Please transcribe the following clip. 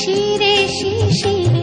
शिरे शिशिरे